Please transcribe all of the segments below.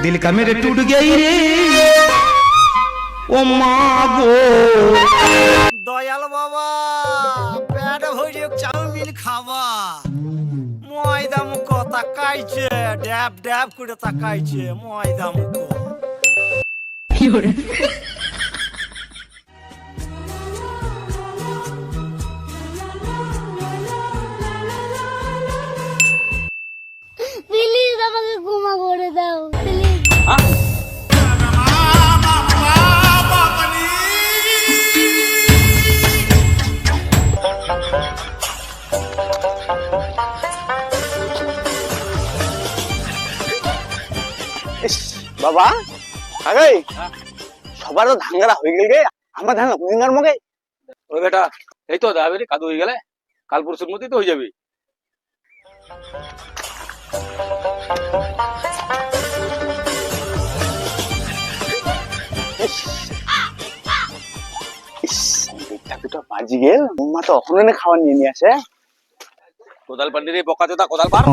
दिल का मेरे टूट गई रे ও মা গো দয়াল বাবা পেট ভরে চাউমিন খাবা ময়দা মুখ তাকাইছে ড্যাব ড্যাব করে তাকাইছে ময়দা মুখ প্লিজ বাবা। আগে সবার তো ধাঙ্গারা হয়ে গেল রে আমার ধাঙ্গা কুইঙ্গার মগে? ওই বেটা এই তো যাবে রে কাদু হয়ে গেলে। কাল পরশুর মধ্যেই তো হয়ে যাবে। বাজি গেল। মা তো অখনে খাবার নিয়ে নিয়ে আসে। কোদাল পান্ডির বকা চোদা কোদাল পার।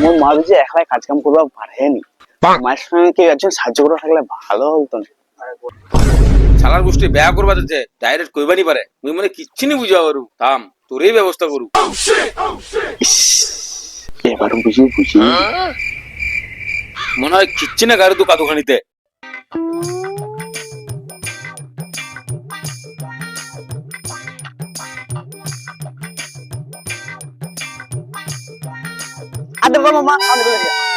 মোর মা যে একলাই কাজ কাম করবা পারেনি মায়ের সঙ্গে কেউ একজন সাহায্য করে থাকলে ভালো হতো শালার গোষ্ঠী ব্যয় করবা যাচ্ছে ডাইরেক্ট কইবানি পারে। মুই মনে কিচ্ছু নি বুঝা পারু থাম তোরই ব্যবস্থা করু। এবার বুঝি বুঝি। মনে হয় কিচ্ছু না গাড়ি তো কাদুখানিতে। আদে বাবা মা আদে বাবা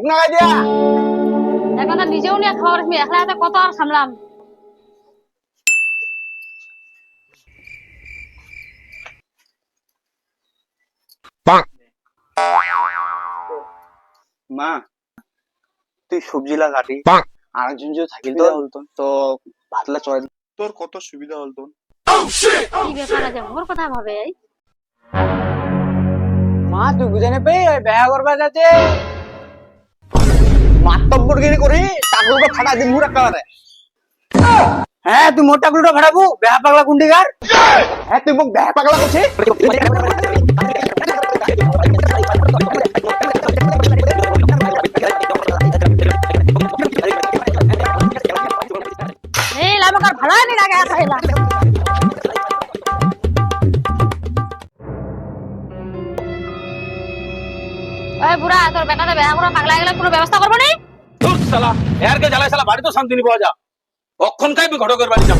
ভুক না দিয়া। এখন নিজেও নিয়ে তুমি একলা হাতে কত আর সামলাম। মা তুই সবজি লাগাটি আর একজন যদি থাকিল তো হলতো তো। ভাতলা চড়াই তোর কত সুবিধা হলতো কি ব্যাপার আছে? মোর কথা ভাবে? মা তুই বুঝে নেবে ওই বেহা করবা যাচ্ছে মাতব্বর গিরি করি টাকলুটা ফাটা দিন মুরা কারে হ্যাঁ তুই মোর টাকলুটা ফাটাবু বেহা পাগলা কুন্ডিগার হ্যাঁ তুই মোক বেহা পাগলা করছিস? আর নি লাগে হেলা ওই বুড়া। তোর বেটাতে বেহা করে পাগলা গেলে কোনো ব্যবস্থা করব নি? ধুর শালা এরকে জ্বালায় শালা বাড়ি তো শান্তি নি পাওয়া যা। অক্ষণ খাইবি ঘটকের বাড়ি যাম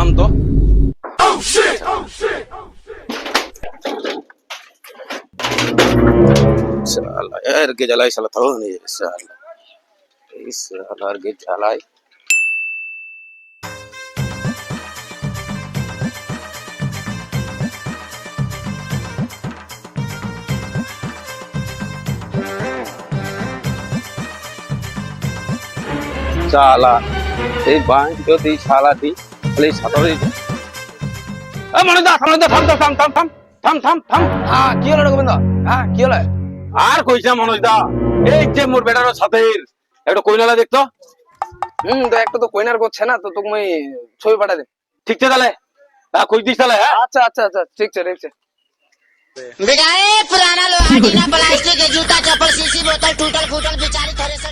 আম তো। শালা এরকে জ্বালায় শালা থাও নি শালা এই শালা এরকে জ্বালায়। শালা এই বাঁশ যদি শালাটি তাহলে এই সাঁতারে মনে দা থাম দা থাম থাম থাম থাম থাম থাম থাম হ্যাঁ কি হলো গোবিন্দ হ্যাঁ কি হলো আর কইছে মনোজ দা এই যে মোর বেটার সাথে একটা কইনালা দেখতো হুম তো একটা তো কইনার করছে না তো তুমি ছবি পাঠা দে ঠিক আছে তাহলে হ্যাঁ কই দিস তাহলে হ্যাঁ আচ্ছা আচ্ছা আচ্ছা ঠিক আছে ঠিক আছে बिगाए पुराना लोहा टीना प्लास्टिक के जूता चप्पल सीसी बोतल टूटल फूटल बिचारी थ्रेसर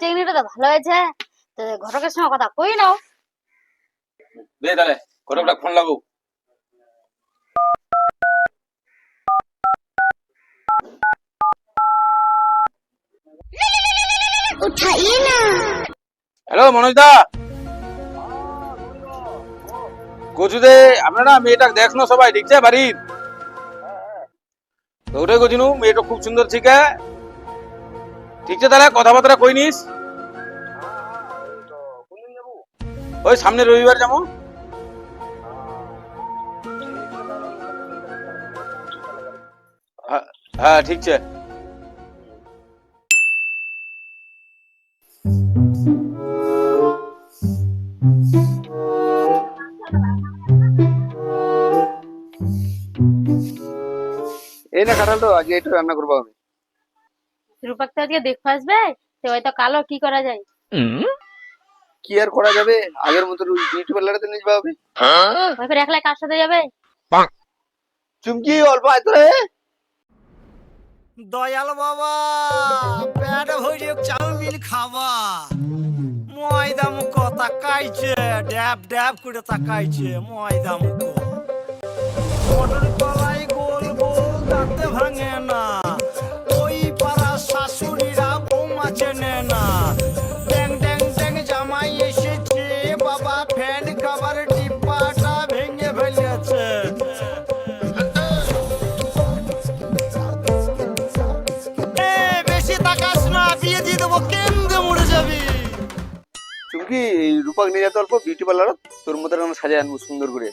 চিংড়িটা তো ভালো হয়েছে। তো ঘটকের সঙ্গে কথা কই নাও। দে তাহলে ঘটকটা ফোন লাগু উঠাইয়ে না। হ্যালো মনোজ দা কচুদে আপনারা মেয়েটা দেখনো সবাই ঠিক আছে বাড়ির? তো ওটাই কইছিনু মেয়েটা খুব সুন্দর ছিকে ঠিক আছে তাহলে কথাবার্তা কই নিস? ওই সামনে রবিবার যাব। হ্যাঁ, হ্যাঁ ঠিক আছে। এই না কাঁঠাল তো আজকে একটু রান্না করব আমি। রূপাক তো আজকে দেখতে আসবে? তো হয়তো কালো কি করা যায়? কি আর করা যাবে? আগের মতো বিউটি পার্লারে তো নিয়ে যাওয়া হবে। ওই ফের একলাই কার সাথে যাবে? চুমকি অল্প আয় তো রে দয়াল বাবা পেট ভরে চাউমিন খাওয়া ময়দা মুখ তাকাইছে ড্যাব ড্যাব করে তাকাইছে ময়দা মুখ। মটর কলাই গোল গোল দাঁতে ভাঙে না। এই রূপাক নিয়ে যেতে অল্প বিউটি পার্লার তোর মতো এরকম সাজায় আনব সুন্দর করে।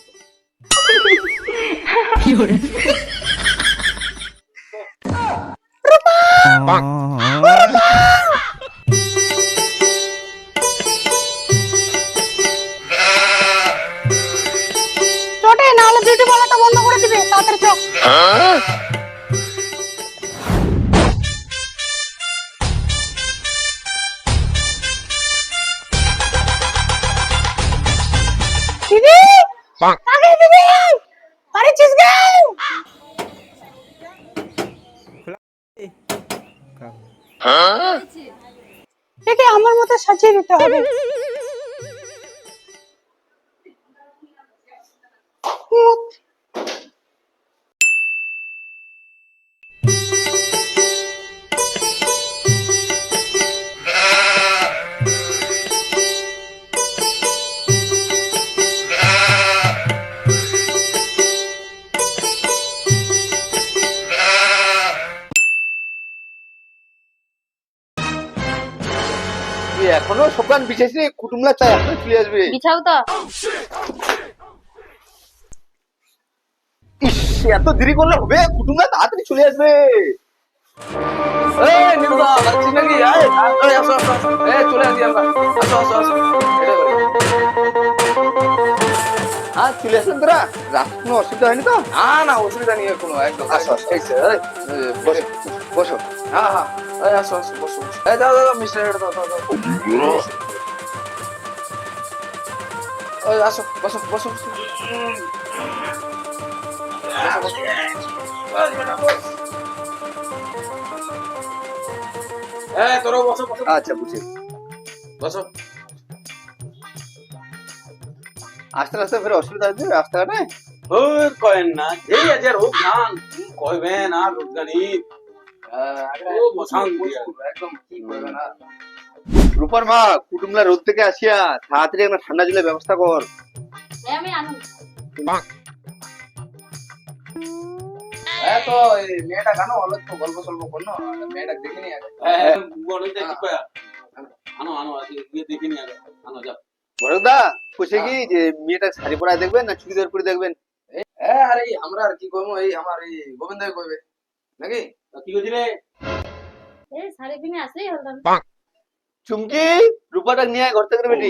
চটে নাহলে বিউটি পার্লারটা বন্ধ করে দিবে তাড়াতাড়ি চল। আমার মতো সাজিয়ে দিতে হবে। এখনও সকান বিশেষ কুটুমলা চাই এখন চলে আসবে। বিছাও তো। ইস এত দেরি করলে হবে? কুটুমলা তাড়াতাড়ি চলে আসবে। এই নিউদা যাচ্ছিস নাকি? আয় আয় আসো আসো আসো। এই চলে আসি আমরা। আসো আসো আসো। হ্যাঁ চলে আসলেন তোরা। রাত কোনো অসুবিধা হয়নি তো? না না অসুবিধা নেই কোনো একদম। আসো আসো। বসো। বসো। হ্যাঁ হ্যাঁ। A ja sam sobie posłuchaj. E, da, da, da, myślę, że da, da, da. Biuro? O, ja sam, bo sam, bo sam, bo sam. Eh, tolong bosok, bosok. আচ্ছা বুঝি Bosok. আস্তে আস্তে ফের অসুবিধা হচ্ছে রাস্তাঘাটে ওর কয়েন না এই আজ রোগ জান কইবেন আর রোজগানি রূপার মা কুটুমলা রোদ থেকে আসিয়া তাড়াতাড়ি একটা ঠান্ডা জলের ব্যবস্থা কর। এই আমি আনু হ্যাঁ তো মেয়েটা কেন অল্প তো গল্প সল্প করল? মেয়েটা দেখে নি আগে। হ্যাঁ বড় দেখি কয়া? আনো আনো আজকে গিয়ে আনো যা বড়দা কইছে কি যে মেয়েটা শাড়ি পরায় দেখবেন না চুড়িদার পরে দেখবেন? হ্যাঁ আরে আমরা আর কি করব? এই আমার এই গোবিন্দ কইবে। নাকি? কি কইছিলে এ সারে বিনে আসলেই হলদাম চুমকি? রূপাটা নিয়ে ঘর থেকে বেটি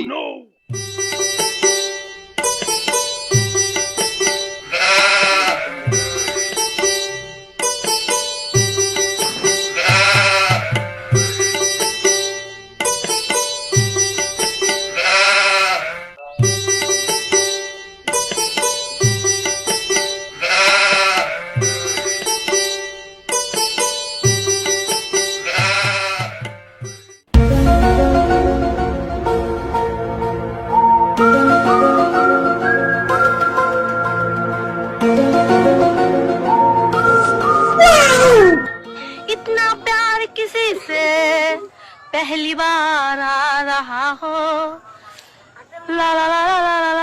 লা লা লা লা লা লা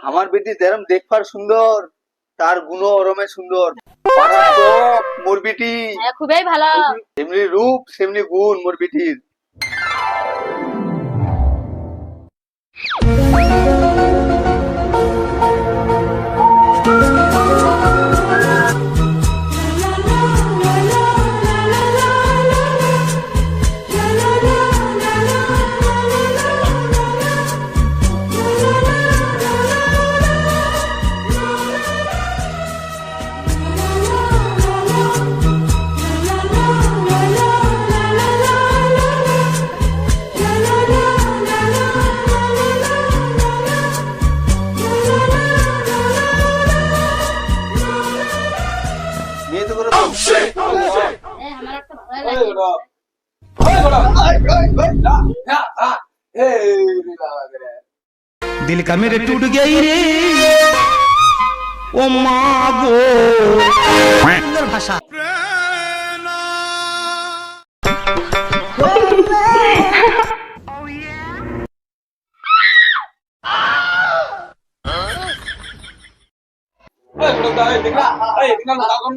আমার বেটি যেরম দেখবার সুন্দর তার গুণ ওরমে সুন্দর। মারাত্মক মোর বেটি। হ্যাঁ খুবই ভালো। এমনি রূপ সেমনি গুণ মোর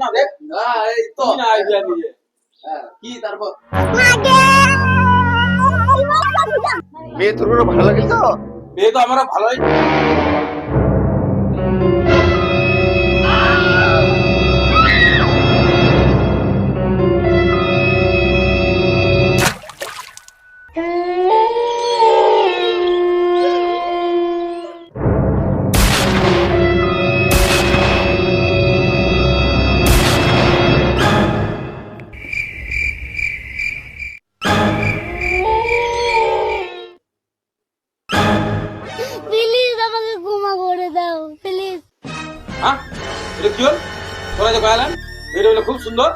দেখ। হ্যাঁ এই তো কি না idea দিয়ে। হ্যাঁ, কি তারপর মেয়ে তোর ভালো লাগে তো মেয়ে তো আমরা ভালোই এটা কি হল? তোরা যে গায়ালেন এটা হলো খুব সুন্দর।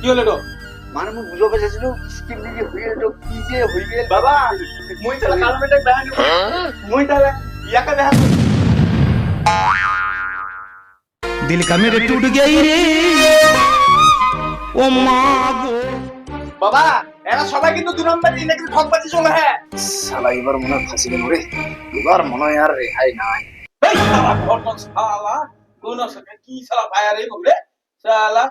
কি হলো এটা? মানে বুঝো স্কিম হয়ে কি যে হয়ে বাবা মুই তাহলে কাল মেটে বেহান মুই তাহলে ইয়াকে বেহান দিল কা মেরে টুট গই রে। ও মা গো। বাবা এরা সবাই কিন্তু দু নম্বর দিনে কিন্তু ঠকবাজি চলে হ্যাঁ? শালা এবার মনে হয় ফাঁসি গেল রে। এবার মনে হয় আর রেহাই নাই। এই শালা ঘটন শালা কোন কি শালা ভাইয়া রে বলে শালা